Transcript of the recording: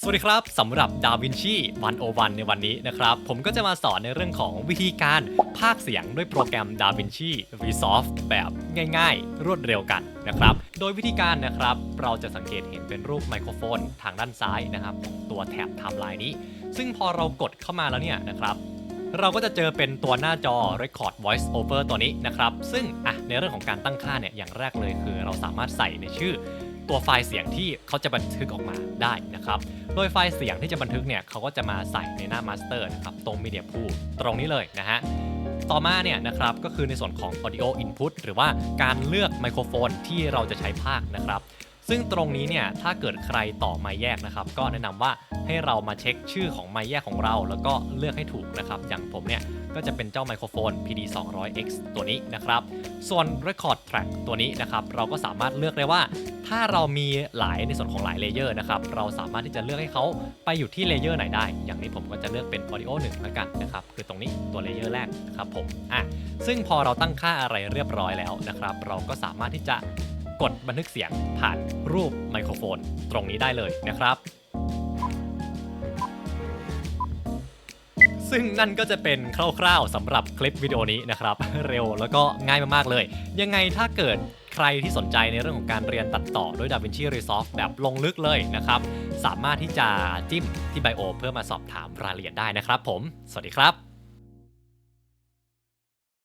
สวัสดีครับสำหรับ Da Vinci 101ในวันนี้นะครับ ผมก็จะมาสอนในเรื่องของวิธีการพากย์เสียงด้วยโปรแกรม Da Vinci Resolve แบบง่ายๆ รวดเร็วกันนะครับ โดยวิธีการนะครับ เราจะสังเกตเห็นเป็นรูปไมโครโฟนทางด้านซ้ายนะครับของตัวแถบไทม์ไลน์นี้ ซึ่งพอเรากดเข้ามาแล้วเนี่ยนะครับเราก็จะเจอเป็นตัวหน้าจอ Record Voice Over ตัวนี้นะครับ ซึ่งอะในเรื่องของการตั้งค่าเนี่ย อย่างแรกเลยคือเราสามารถใส่ในชื่อ ตัวไฟล์เสียงที่เขาจะบันทึกออกมาได้นะครับ โดยไฟล์เสียงที่จะบันทึกเนี่ยเขาก็จะมาใส่ในหน้ามาสเตอร์นะครับตรง Media Pool ตรงนี้เลยนะฮะต่อมาเนี่ยนะครับก็คือในส่วนของ Audio Input หรือว่าการเลือกไมโครโฟนที่เราจะใช้พากนะครับ ซึ่งตรงนี้เนี่ยถ้าเกิดใครต่อไมค์แยกนะครับ ก็แนะนำว่าให้เรามาเช็คชื่อของไมค์แยกของเรา แล้วก็เลือกให้ถูกนะครับ อย่างผมเนี่ยก็จะเป็นเจ้าไมโครโฟน PD 200X ตัวนี้นะครับ ส่วน Record Track ตัวนี้นะครับ เราก็สามารถเลือกได้ว่า ถ้าเรามีหลายในส่วนของหลายเลเยอร์นะครับ เราสามารถที่จะเลือกให้เขาไปอยู่ที่เลเยอร์ไหนได้ อย่างนี้ผมก็จะเลือกเป็น Audio 1แล้วกันนะครับ คือตรงนี้ตัวเลเยอร์แรกนะครับผม อะ ซึ่งพอเราตั้งค่าอะไรเรียบร้อยแล้วนะครับ เราก็สามารถที่จะ ดบันทึกเสียงผ่านรูปไมโครโฟนตรงนี้ได้เลยนะครับ ซึ่งนั่นก็จะเป็นคร่าวๆสำหรับคลิปวิดีโอนี้นะครับ เร็วแล้วก็ง่ายมากๆเลย ยังไงถ้าเกิดใครที่สนใจในเรื่องของการเรียนตัดต่อด้วย DaVinci Resolve แบบลงลึกเลยนะครับ สามารถที่จะจิ้มที่ไบโอเพื่อมาสอบถามรายละเอียดได้นะครับผม สวัสดีครับ